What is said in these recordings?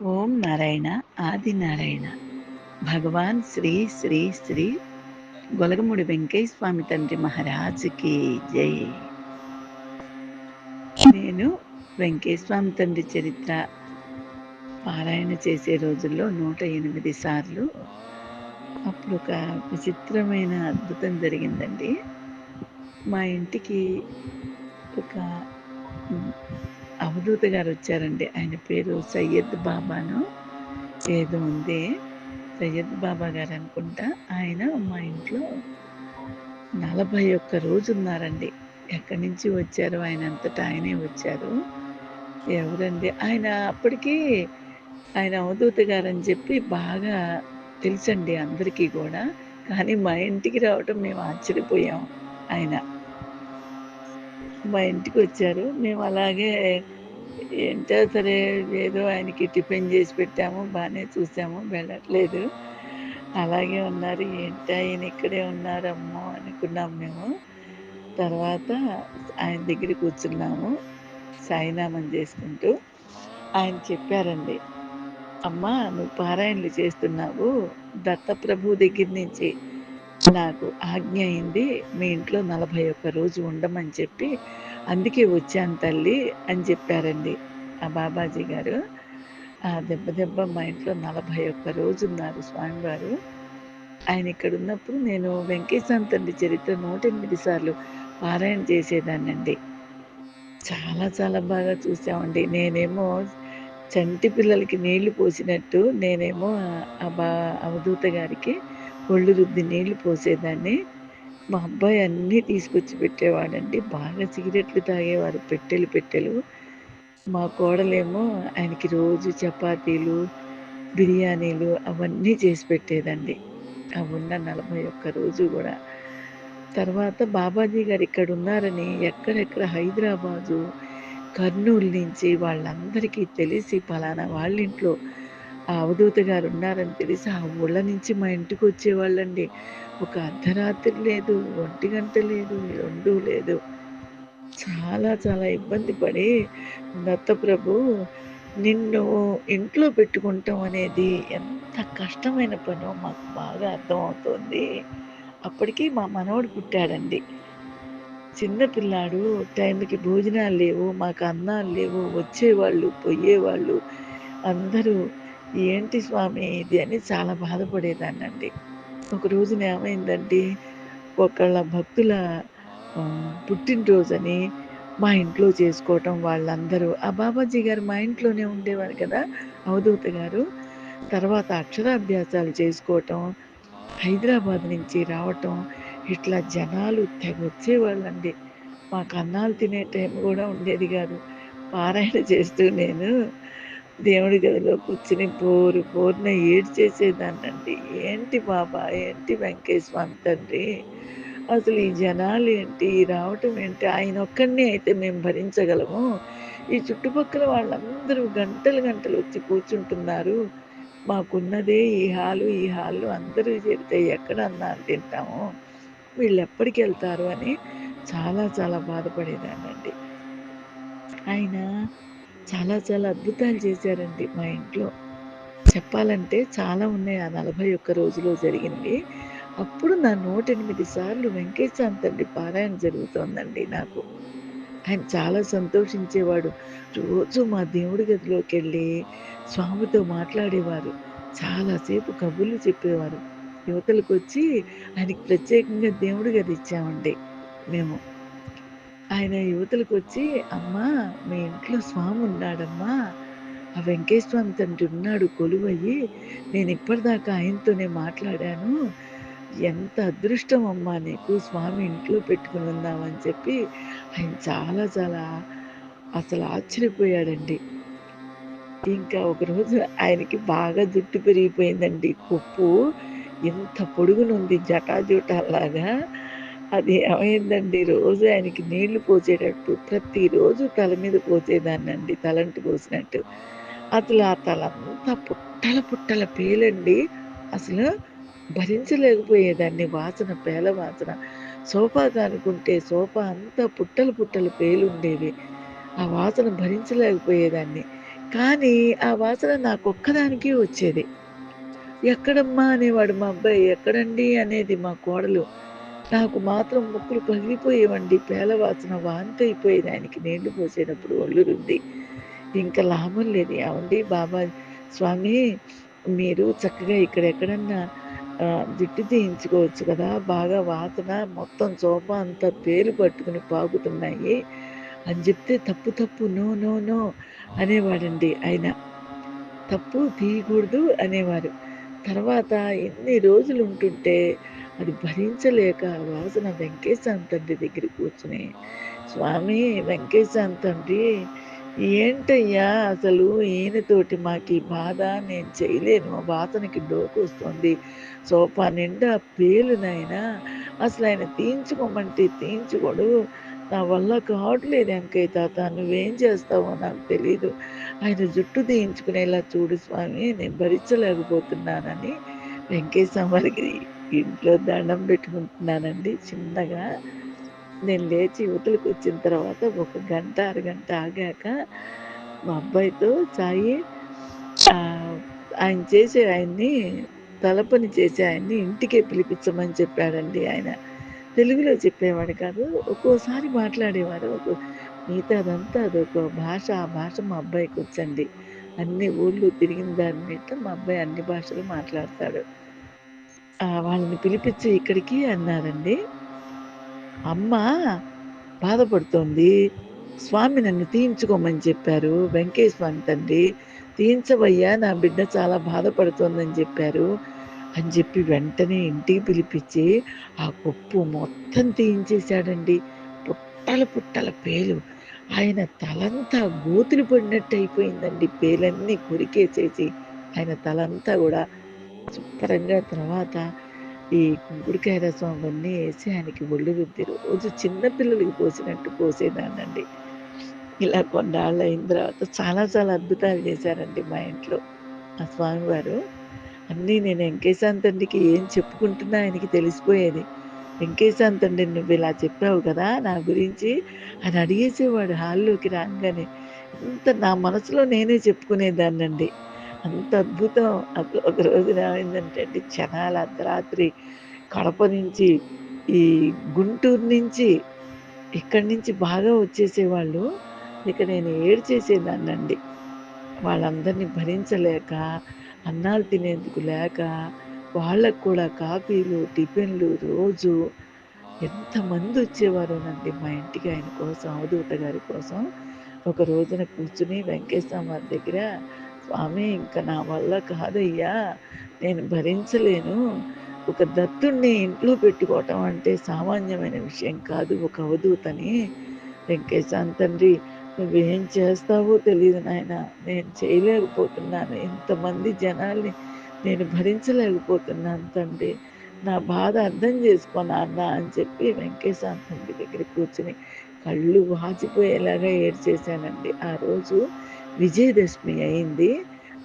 ఓం నారాయణ ఆది నారాయణ. భగవాన్ శ్రీ శ్రీ శ్రీ గొలగముడి వెంకయ్య స్వామి తండ్రి మహారాజుకి జై. నేను వెంకయ్య స్వామి తండ్రి చరిత్ర పారాయణ చేసే రోజుల్లో నూట ఎనిమిది సార్లు అప్పుడు ఒక విచిత్రమైన అద్భుతం జరిగిందండి. మా ఇంటికి ఒక అవధూత గారు వచ్చారండి. ఆయన పేరు సయ్యద్ బాబాను. ఏదో ఉంది. సయ్యద్ బాబా గారు అనుకుంటా. ఆయన మా ఇంట్లో నలభై ఒక్క రోజు ఉన్నారండి ఎక్కడి నుంచి వచ్చారు ఆయన అంతటా ఆయనే వచ్చారు. ఎవరండి? ఆయన అప్పటికి ఆయన అవధూత గారు అని చెప్పి బాగా తెలుసండి అందరికీ కూడా. కానీ మా ఇంటికి రావటం మేము ఆశ్చర్యపోయాం. ఆయన మా ఇంటికి వచ్చారు. మేము అలాగే ఏంటో సరే ఏదో ఆయనకి టిఫిన్ చేసి పెట్టాము బాగానే చూసాము వెళ్ళట్లేదు. అలాగే ఉన్నారు. ఏంట ఆయన ఇక్కడే ఉన్నారమ్మో అనుకున్నాం మేము. తర్వాత ఆయన దగ్గర కూర్చున్నాము సాయినామం చేసుకుంటూ. ఆయన చెప్పారండి అమ్మా నువ్వు పారాయణలు చేస్తున్నావు. దత్తప్రభు దగ్గర నుంచి నాకు ఆజ్ఞ అయింది. మీ ఇంట్లో నలభై ఒక్క రోజు ఉండమని చెప్పి అందుకే వచ్చాను తల్లి అని చెప్పారండి ఆ బాబాజీ గారు. ఆ దెబ్బ దెబ్బ మా ఇంట్లో నలభై ఒక్క రోజు ఉన్నారు స్వామివారు. ఆయన ఇక్కడ ఉన్నప్పుడు నేను వెంకటేశ్వర తండ్రి చరిత్ర నూట ఎనిమిది సార్లు పారాయణ చేసేదాన్నండి. చాలా చాలా బాగా చూసామండి. నేనేమో చంటి పిల్లలకి నీళ్ళు పోసినట్టు నేనేమో ఆ బా అవధూత గారికి ఒళ్ళు రుద్ది నీళ్ళు పోసేదాన్ని. మా అబ్బాయి అన్నీ తీసుకొచ్చి పెట్టేవాడండి. బాగా సిగరెట్లు తాగేవారు పెట్టెలు పెట్టెలు. మా కోడలేమో ఆయనకి రోజు చపాతీలు బిర్యానీలు అవన్నీ చేసి పెట్టేదండి. అవి ఉన్న నలభై ఒక్క రోజు కూడా. తర్వాత బాబాజీ గారు ఇక్కడ ఉన్నారని ఎక్కడెక్కడ హైదరాబాదు కర్నూలు నుంచి వాళ్ళందరికీ తెలిసి పలానా వాళ్ళ ఇంట్లో అవధూత గారు ఉన్నారని తెలిసి ఆ ఊళ్ళ నుంచి మా ఇంటికి వచ్చేవాళ్ళండి. ఒక అర్ధరాత్రి లేదు ఒంటి గంట లేదు రెండు లేదు. చాలా చాలా ఇబ్బంది పడి దత్తప్రభు నిన్ను ఇంట్లో పెట్టుకుంటాం అనేది ఎంత కష్టమైన పనో మాకు బాగా అర్థమవుతోంది. అప్పటికి మా మనవడు పుట్టాడండి. చిన్నపిల్లాడు టైంకి భోజనాలు లేవు మాకు అన్నాలు లేవు వచ్చేవాళ్ళు పోయేవాళ్ళు అందరూ ఏంటి స్వామి ఇది అని చాలా బాధపడేదాన్నండి. ఒక రోజున ఏమైందంటే ఒకళ్ళ భక్తుల పుట్టినరోజని మా ఇంట్లో చేసుకోవటం వాళ్ళందరూ. ఆ బాబాజీ గారు మా ఇంట్లోనే ఉండేవారు కదా అవధూత గారు. తర్వాత అక్షరాభ్యాసాలు చేసుకోవటం హైదరాబాద్ నుంచి రావటం ఇట్లా జనాలు తెగ వచ్చేవాళ్ళండి మాకు అన్నాలు తినే టైం కూడా ఉండేది కాదు. పారాయణ చేస్తూ నేను దేవుడి గదిలో కూర్చుని పోరు పోరున ఏడు చేసేదాన్నండి ఏంటి బాబా? ఏంటి వెంకటేశ్వమి తండ్రి? అసలు ఈ జనాలు ఏంటి? రావటం ఏంటి? ఆయన ఒక్కడిని అయితే మేము భరించగలము? ఈ చుట్టుపక్కల వాళ్ళందరూ గంటలు గంటలు వచ్చి కూర్చుంటున్నారు. మాకున్నదే ఈ హాలు ఈ హాల్లో అందరూ చేరితే ఎక్కడ అన్నారు తింటాము? వీళ్ళు ఎప్పటికి వెళ్తారు అని చాలా చాలా బాధపడేదానండి ఆయన చాలా చాలా అద్భుతాలు చేశారండి మా ఇంట్లో. చెప్పాలంటే చాలా ఉన్నాయి ఆ నలభై ఒక్క రోజులో జరిగింది. అప్పుడు నా నూట ఎనిమిది సార్లు వెంకటేశ్వర పారాయణ జరుగుతోందండి నాకు. ఆయన చాలా సంతోషించేవాడు. రోజు మా దేవుడి గదిలోకి వెళ్ళి స్వామితో మాట్లాడేవారు. చాలాసేపు కబుర్లు చెప్పేవారు. యువతలకు వచ్చి ఆయనకి ప్రత్యేకంగా దేవుడి గది ఇచ్చామండి మేము. ఆయన యువతలకు వచ్చి అమ్మా మీ ఇంట్లో స్వామి ఉన్నాడమ్మా ఆ వెంకటేశ్వరం తండ్రి ఉన్నాడు కొలువయ్యి. నేను ఇప్పటిదాకా ఆయనతోనే మాట్లాడాను. ఎంత అదృష్టం అమ్మా నీకు స్వామి ఇంట్లో పెట్టుకుని ఉందామని చెప్పి. ఆయన చాలా చాలా అసలు ఆశ్చర్యపోయాడండి. ఇంకా ఒకరోజు ఆయనకి బాగా జుట్టు పెరిగిపోయిందండి. కొప్పు ఎంత పొడుగునుంది జటాజుటాలాగా అది ఏమైందండి రోజు ఆయనకి నీళ్ళు పోసేటట్టు ప్రతిరోజు తల మీద పోసేదాన్నండి తలంటి పోసినట్టు అసలు ఆ తలంతా పుట్టల పుట్టల పేలండి అసలు భరించలేకపోయేదాన్ని వాసన పేల వాసన సోఫా కానుకుంటే సోఫా అంతా పుట్టలు పుట్టలు పేలుండేవి ఆ వాసన భరించలేకపోయేదాన్ని కానీ ఆ వాసన నాకు ఒక్కదానికే వచ్చేది. ఎక్కడమ్మా అనేవాడు మా అబ్బాయి. ఎక్కడండి అనేది మా కోడలు. నాకు మాత్రం ముక్కులు పగిలిపోయేవండి. పేలవాసన వాంతి వాంతయిపోయేది ఆయనకి నీళ్ళు పోసేటప్పుడు ఒళ్ళురుంది ఇంకా లాభం లేదు. ఏవండీ బాబా స్వామి మీరు చక్కగా ఇక్కడెక్కడన్నా జుట్టు తీయించుకోవచ్చు కదా! బాగా వాసన మొత్తం సోఫా అంతా పేరు పట్టుకుని పాకుతున్నాయి అని చెప్తే తప్పు తప్పు నో నో నో అనేవాడండి ఆయన. తప్పు తీయకూడదు అనేవారు. తర్వాత ఎన్ని రోజులు ఉంటుంటే అది భరించలేక ఆ వాసన వెంకటేశ్వర తండ్రి దగ్గర కూర్చుని స్వామి వెంకటేశ్వర తండ్రి ఏంటయ్యా అసలు ఈయనతోటి మాకీ బాధ నేను చేయలేను. వాసనకి డోకొస్తుంది. సోఫా నిండా పేలు నాయనా. ఆయన తీయించుకోమంటే తీయించుకోడు. నా వల్ల కావట్లేదు వెంకయ్య తాత. నువ్వేం చేస్తావో నాకు తెలియదు ఆయన జుట్టు తీయించుకునేలా చూడు స్వామి. నేను భరించలేకపోతున్నానని వెంకయ్య వారికి ఇంట్లో దండం పెట్టుకుంటున్నానండి చిన్నగా. నేను లేచి యువతలకు వచ్చిన తర్వాత ఒక గంట, అరగంట ఆగాక మా అబ్బాయితో సాయి ఆయన చేసే ఆయన్ని తలపని చేసే ఆయన్ని ఇంటికే పిలిపించమని చెప్పాడండి ఆయన. తెలుగులో చెప్పేవాడు కాదు. ఒక్కోసారి మాట్లాడేవారు. ఒక్కో మిగతాదంతా అదొక భాష. ఆ భాష మా అబ్బాయికొచ్చండి. అన్ని ఊళ్ళు తిరిగిన దానిమీద మా అబ్బాయి అన్ని భాషలు మాట్లాడతాడు. వాళ్ళని పిలిపించి ఇక్కడికి అన్నారండి. అమ్మ బాధపడుతోంది. స్వామి నన్ను తీయించుకోమని చెప్పారు. వెంకయ్య స్వామి తండ్రి. తీయించవయ్యా నా బిడ్డ చాలా బాధపడుతోందని చెప్పారు అని చెప్పి వెంటనే ఇంటికి పిలిపించి ఆ కొప్పు మొత్తం తీయించేశాడండి. పుట్టల పుట్టల పేలు. ఆయన తలంతా గోతులు పడినట్టయిపోయిందండి. పేలన్నీ కొరికేసేసి ఆయన తలంతా కూడా శుభ్రంగా తర్వాత ఈ కుంకుడికాయ రసం అవన్నీ వేసి ఆయనకి ఒళ్ళు రుద్ది రోజు చిన్నపిల్లలకి పోసినట్టు పోసేదానండి ఇలా కొన్నాళ్ళయిన తర్వాత చాలా చాలా అద్భుతాలు చేశారండి మా ఇంట్లో. ఆ స్వామివారు. అన్నీ నేను వెంకేశాంతండికి ఏం చెప్పుకుంటున్నా ఆయనకి తెలిసిపోయేది. వెంకటేశ్వర నువ్వు ఇలా చెప్పావు కదా! నా గురించి అని అడిగేసేవాడు హాల్లోకి రాగానే ఇంత నా మనసులో నేనే చెప్పుకునేదాన్నండి. అంత అద్భుతం. ఒక రోజున ఏమైందంటే అండి జనాలు అర్ధరాత్రి కడప నుంచి, ఈ గుంటూరు నుంచి, ఇక్కడి నుంచి బాగా వచ్చేసేవాళ్ళు. ఇక నేను ఏడ్చేసేదాన్నండి. వాళ్ళందరిని భరించలేక, అన్నాలు తినేందుకు లేక, వాళ్ళకు కూడా కాఫీలు, టిఫిన్‌లు రోజు ఎంతమంది వచ్చేవారోనండి మా ఇంటికి ఆయన కోసం, అవధూత గారి కోసం. ఒక రోజున కూర్చుని వెంకటేశ్వర దగ్గర స్వామి ఇంక నా వల్ల కాదయ్యా! నేను భరించలేను. ఒక దత్తుణ్ణి ఇంట్లో పెట్టుకోవటం అంటే సామాన్యమైన విషయం కాదు. ఒక అవధూతని. వెంకటేశాన్ తండ్రి నువ్వేం చేస్తావో తెలియదు నాయన నేను చేయలేకపోతున్నాను. ఇంతమంది జనాల్ని నేను భరించలేకపోతున్నాను తండ్రి. నా బాధ అర్థం చేసుకో నాన్న అని చెప్పి వెంకటేశాన్ తండ్రి దగ్గర కూర్చుని కళ్ళు వాచిపోయేలాగా ఏడ్చేశానండి. ఆ రోజు విజయదశమి అయింది.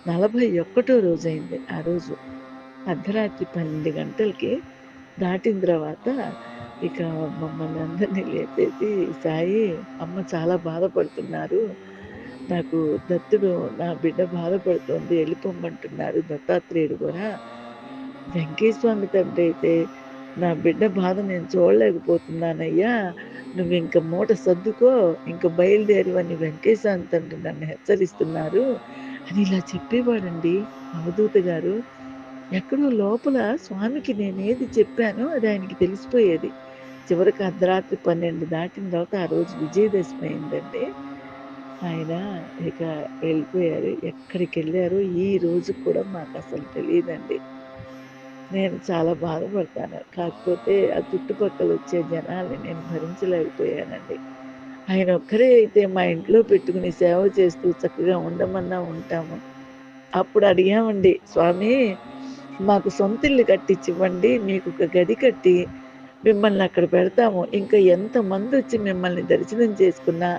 నలభై ఒకటో రోజు అయింది ఆ రోజు. అర్ధరాత్రి 12 గంటలకి దాటిన తర్వాత ఇక మమ్మల్ని అందరినీ లేపేసి సాయి అమ్మ చాలా బాధపడుతున్నారు. నాకు దత్తుడు నా బిడ్డ బాధపడుతోంది. వెళ్ళిపోమ్మంటున్నారు దత్తాత్రేయుడు కూడా వెంకయ్య స్వామి తండ్రి అయితే నా బిడ్డ బాధ నేను చూడలేకపోతున్నానయ్యా! నువ్వు ఇంక మూట సర్దుకో. ఇంక బయలుదేరు అని స్వామి తండ్రి నన్ను హెచ్చరిస్తున్నారు. అని ఇలా చెప్పేవాడండి అవధూత గారు. ఎక్కడో లోపల స్వామికి నేనేది చెప్పానో అది ఆయనకి తెలిసిపోయేది. చివరికి అర్ధరాత్రి 12 దాటిన తర్వాత ఆ రోజు విజయదశమి అయిందండి. ఆయన ఇక వెళ్ళిపోయారు. ఎక్కడికెళ్ళారో ఈ రోజు కూడా మాకు అసలు తెలియదండి నేను చాలా బాధపడతాను. కాకపోతే ఆ చుట్టుపక్కల వచ్చే జనాల్ని నేను భరించలేకపోయానండి. ఆయన ఒక్కరే అయితే మా ఇంట్లో పెట్టుకుని సేవ చేస్తూ చక్కగా ఉండమన్నా ఉంటాము. అప్పుడు అడిగామండి. స్వామి మాకు సొంత ఇల్లు కట్టించివ్వండి. ఒక గది కట్టి మిమ్మల్ని అక్కడ పెడతాము. ఇంకా ఎంతమంది వచ్చి మిమ్మల్ని దర్శనం చేసుకున్నా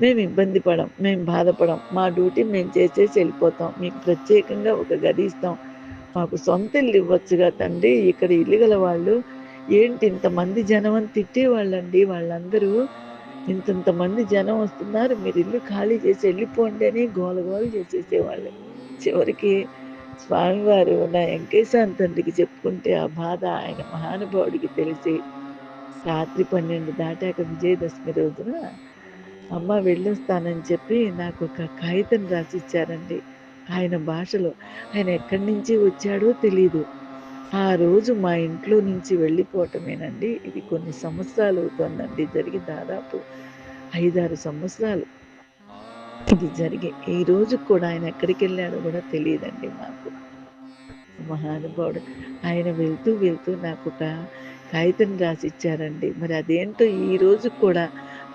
మేము ఇబ్బంది పడం. మేము బాధపడం. మా డ్యూటీ మేము చేసేసి వెళ్ళిపోతాం మీకు ప్రత్యేకంగా ఒక గది ఇస్తాం. మాకు సొంత ఇల్లు ఇవ్వచ్చుగా తండ్రి. ఇక్కడ ఇల్లు గల వాళ్ళు ఏంటి ఇంతమంది జనం అని తిట్టేవాళ్ళండి వాళ్ళందరూ. ఇంతింతమంది జనం వస్తున్నారు. మీరు ఇల్లు ఖాళీ చేసి వెళ్ళిపోండి అని గోల గోల చేసేసేవాళ్ళు. చివరికి స్వామివారు నా వెంకటేశ్వర తండ్రికి చెప్పుకుంటే ఆ బాధ ఆయన మహానుభావుడికి తెలిసి రాత్రి 12 దాటాక విజయదశమి రోజున అమ్మ వెళ్ళొస్తానని చెప్పి నాకు ఒక కాగితం రాసిచ్చారండి. ఆయన భాషలో. ఆయన ఎక్కడి నుంచి వచ్చాడో తెలీదు. ఆ రోజు మా ఇంట్లో నుంచి వెళ్ళిపోవటమేనండి. ఇది కొన్ని సంవత్సరాలు అవుతుందండి జరిగి దాదాపు 5, 6 సంవత్సరాలు. ఇది జరిగి ఈ రోజుకి కూడా ఆయన ఎక్కడికెళ్ళాడో కూడా తెలియదండి మాకు. మహానుభావుడు. ఆయన వెళ్తూ వెళ్తూ నాకు ఒక కాగితం రాసిచ్చారండి. మరి అదేంటో ఈ రోజు కూడా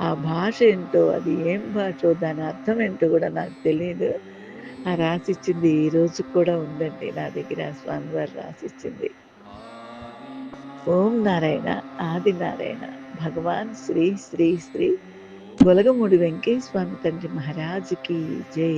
ఆ భాష ఏంటో, అది ఏం భాషో, దాని అర్థం ఏంటో కూడా నాకు తెలియదు ఆ రాసిచ్చింది ఈ రోజు కూడా ఉందండి నా దగ్గర స్వామివారు రాసిచ్చింది. ఓం నారాయణ, ఆది నారాయణ, భగవాన్ శ్రీ శ్రీ శ్రీ గొలగముడి వెంకయ్య స్వామి తండ్రి మహారాజుకి జై.